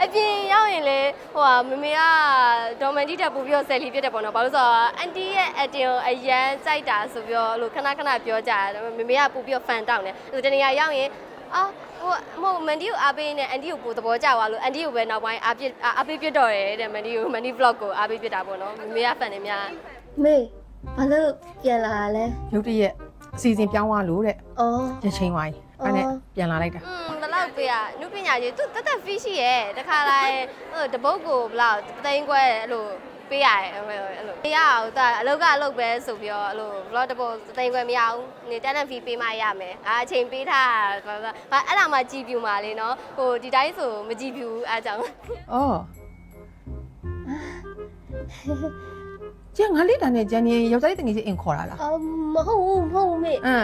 အပြင်ရောက်ရင်လေဟိုဟာမမေကဒေါ်မန်တီတက်ပူပြီးတော့ဆယ်လီပြစ်တယ်ပေါ့နော်ဘာလို့လဲဆိုတော့အန်တီရဲ့အတင်ကိုအရန်ကြိုက်တာဆိုပြီးတော့အဲ့လိုခဏခဏပြောကြတယ်မမေကပူပြီးတော့ဖန်တောင်းတယ်အဲ့လိုတနေရာရောက်ရင်အာဟိုမဟုတ်မန်တီကိုအားပေးနေအန်တီကိုပူသဘောကျသွားလို့အန်တီကိုပဲနောက်ပိုင်းအားပြစ်အားပေးပြစ်တော့တယ်တဲ့မန်တီကိုမန်တီ vlog ကိုအားပေးပြစ်တာပေါ့နော်မမေကဖန်နေများမေဘာလို့ပြန်လာလဲရုတ်တရက်အစီအစဉ်ပြောင်းသွားလို့တဲ့အော်ရချင်းဝိုင်းအဲ့နဲ့အော်ပြန်လာလိုက်တာ တွေ့ရနုပညာကြီးသူတက်တက်ဖီးရှိရဲတခါတိုင်းဟိုတပုတ်ကိုဘလောက်သိန်းခွဲအဲ့လိုပေးရတယ်အဲ့လိုမရအောင်သူကအလုပ်ကအလုပ်ပဲဆိုပြီးတော့အဲ့လိုဘလော့တပုတ်သိန်းခွဲမရဘူးနေတက်တက်ဖီးပေးမှရမယ်အာအချိန်ပေးထားတာဘာအဲ့ဒါမှကြည်ပြူမှာလေနော်ဟိုဒီတိုင်းဆိုမကြည်ပြူအဲ့ကြောင့်အော်ကျန်ငါလေးတာနဲ့ကျန်ရင်ယောက်ျားလေးတငယ်ချင်းအင်ခေါ်တာလားအမဟုတ်ဘူးမဟုတ်ဘူးမေအဲ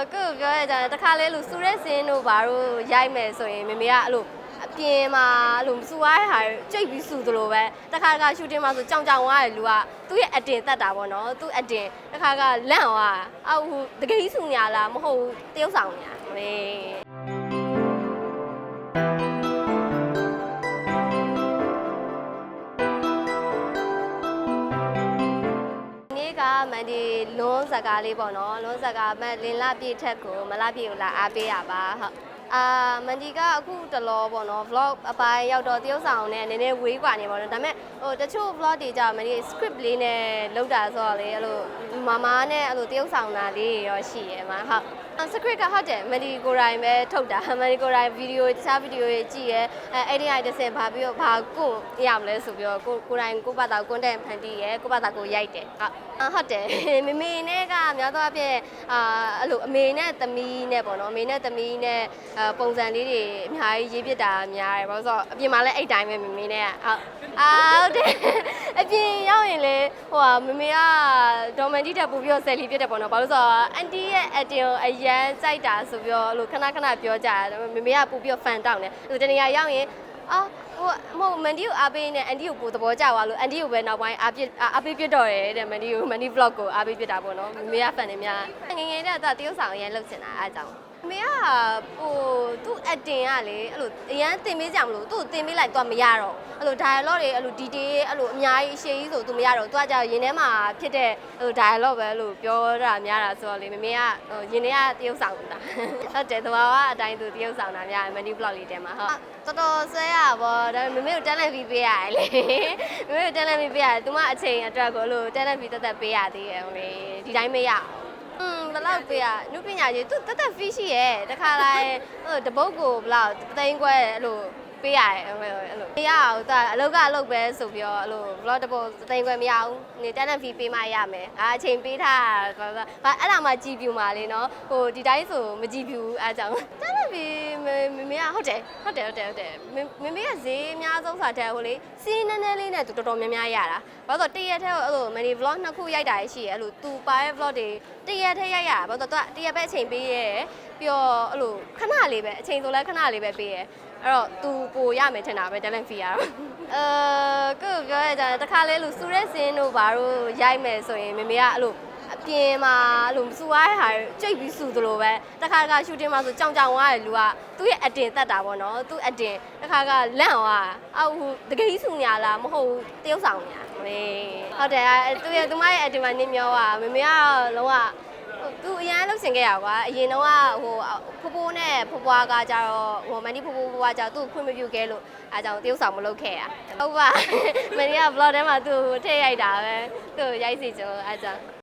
မ်အဲကိုယ်ပြောရကြတယ်တခါလဲလို့စူရဲစင်းတို့ဘာလို့ရိုက်မယ်ဆိုရင်မေမေကအဲ့လိုအပြင်မှာအဲ့လိုမစူရတဲ့ဟာကြိတ်ပြီးစူသလိုပဲတခါတခါရှူတင်မှာဆိုကြောင်ကြောင်သွားတယ်လူကသူ့ရဲ့အတင်တက်တာပေါ့နော်သူ့အတင်တခါကလန့်သွားအောက်ဟိုတကယ်ကြီးစူညာလားမဟုတ်ဘူးတရုပ်ဆောင်ညာမေ မန်ဒီလွန်းဇကားလေးပေါ့နော်လွန်းဇကားမလင်လာပြည့်ထက်ကိုမလာပြည့်ကိုလာအားပေးရပါဟုတ်အာမန်ဒီကအခုတလောပေါ့နော် vlog အပိုင်းရောက်တော့တရုပ်ဆောင်နဲ့နည်းနည်းဝေးกว่าနေပေါ့နော်ဒါပေမဲ့ဟိုတချို့ vlog တွေကြာမန်ဒီ script လေးနဲ့လောက်တာဆိုတော့လေအဲ့လိုမမနဲ့အဲ့လိုတရုပ်ဆောင်တာလေးရောရှိရမှာဟုတ် script ကဟုတ်တယ်မန်ဒီကိုရိုင်းပဲထုတ်တာမန်ဒီကိုရိုင်းဗီဒီယိုတခြားဗီဒီယိုတွေကြည့်ရဲအဲအဲ့ဒီအိုင်တစ်ဆင့်ဘာပြီးတော့ဘာကိုရမလဲဆိုပြီးတော့ကိုကိုရိုင်းကိုပါတာ content ဖန်တီးရဲကိုပါတာကိုရိုက်တယ်ဟုတ်အာဟုတ်တယ်မမေနဲ့ကများသောအားဖြင့်အာအဲ့လိုအမေနဲ့သမီးနဲ့ပေါ့နော်အမေနဲ့သမီးနဲ့အာပုံစံလေးတွေအများကြီးရေးပြတာများတယ်ဘာလို့ဆိုတော့အပြင်မှာလည်းအဲ့တိုင်းပဲမမေနဲ့ကဟုတ်အာဟုတ်တယ်အပြင်ရောက်ရင်လေဟိုဟာမမေကဒေါ်မန်တီတက်ပူပြီးတော့ဆယ်လီပြစ်တယ်ပေါ့နော်ဘာလို့ဆိုတော့အန်တီရဲ့အတင်ကိုအရန်ကြိုက်တာဆိုပြီးတော့အဲ့လိုခဏခဏပြောကြတယ်မမေကပူပြီးတော့ဖန်တောင်းတယ်အဲ့လိုတနေရာရောက်ရင်အာဟိုမဟုတ်မန်ဒီကိုအားပေးနေအန်တီကိုပူသဘောကျသွားလို့အန်တီကိုပဲနောက်ပိုင်းအားပြစ်အားပေးပြစ်တော့တယ်တဲ့မန်ဒီကိုမန်ဒီ vlog ကိုအားပေးပြစ်တာပေါ့နော်မမေကဖန်နေများငယ်ငယ်တည်းကတရုပ်ဆောင်အရန်လှုပ်ချင်တာအားကြောင့် အမေကဟိုသူ့အတင်ကလေအဲ့လိုအရန်တင်ပေးကြမလို့သူ့ကိုတင်ပေးလိုက်တော့မရတော့အဲ့လို dialogue တွေအဲ့လို detail အဲ့လိုအများကြီးအရှိကြီးဆိုသူမရတော့သူကကြာရင်ထဲမှာဖြစ်တဲ့အဲ့လို dialogue ပဲလို့ပြောတာများတာဆိုတော့လေမမေကဟိုရင်ထဲကတရုပ်ဆောင်တာဟုတ်တယ်တဘာဝအတိုင်းသူတရုပ်ဆောင်တာများမန်ဒီ vlog လေးတဲမှာဟုတ်တော်တော်ဆွဲရပါတော့ဒါပေမဲ့မမေကိုတန်းလိုက်ပြီးပေးရတယ်လေမမေကိုတန်းလိုက်ပြီးပေးရတယ်သူမအချိန်အတွက်ကိုလို့တန်းလိုက်ပြီးတက်တက်ပေးရသေးတယ်ဟိုလေဒီတိုင်းမရအောင် อืมဘယ်လောက်ပေးอ่ะနုပညာကြီးသူတက်တက် fish ရှိရဲ့တခါလိုက်ဟိုတပုတ်ကိုဘယ်လောက်သိန်းခွဲအဲ့လိုပေးရတယ်အဲ့လိုအဲ့လိုမရအောင်သူကအလုပ်ကအလုပ်ပဲဆိုပြီးတော့အဲ့လို vlog တပုတ်သိန်းခွဲမရအောင်နေတက်တက် fee ပေးမှရမယ်အာအချိန်ပေးထားတာဘာဘာအဲ့ဒါမှကြည်ပြူမှာလေနော်ဟိုဒီတိုင်းဆိုမကြည်ပြူအားကြောင့်တက်တက် fee မမေကဟုတ်တယ်ဟုတ်တယ်ဟုတ်တယ်ဟုတ်တယ်မမေကဈေးအများဆုံးစာတဲ့ဟိုလေစီးနည်းနည်းလေးနဲ့သူတော်တော်များများရတာ ဘာလို့တရက်ထဲအဲ့လိုမနီ vlog နှစ်ခုရိုက်တာရှိရဲ့အဲ့လိုသူပါရဲ့ vlog တွေတရက်ထဲရိုက်ရတာဘာလို့သူကတရက်ပဲအချိန်ပေးရဲပြီးတော့အဲ့လိုခဏလေးပဲအချိန်ဆိုလဲခဏလေးပဲပေးရဲအဲ့တော့သူပိုရမယ်ထင်တာပဲ talent fee ရတော့အဲကိုယ်ပြောရကြတယ်တခါလဲလို့စူရဲစင်းတို့ဘာလို့ရိုက်မယ်ဆိုရင်မေမေကအဲ့လိုအ ပြင်မှာအဲ့လိုမစူရတဲ့ဟာကြိတ်ပြီးစူသလိုပဲတခါတခါရှူတင်မှာဆိုကြောင်ကြောင်သွားတယ်လူကသူ့ရဲ့အတင်တက်တာပေါ့နော်သူ့အတင်တခါကလန့်သွားအောက်ဟိုတကယ်ကြီးစူညာလားမဟုတ်ဘူးတရုပ်ဆောင်ညာမေဟုတ်တယ်အဲသူရဲ့သူမရဲ့အတင်မှာနင်းမျောอ่ะမေမေကလုံးဝသူအရန်လှုပ်ရှင်ခဲ့ရကွာအရင်တော့ဟိုဖိုးဖိုးနဲ့ဖွားဖွားကကြတော့ဟိုမန်ဒီဖိုးဖိုးဖွားကြသူ့ခွင့်မပြုခဲ့လို့အားကြောင့်တရုပ်ဆောင်မလုပ်ခဲ့ရဟုတ်ပါမန်ဒီက vlog ထဲမှာသူ့ထည့်ရိုက်တာပဲသူ့ရိုက်စီကျွန်တော်အားကြောင့်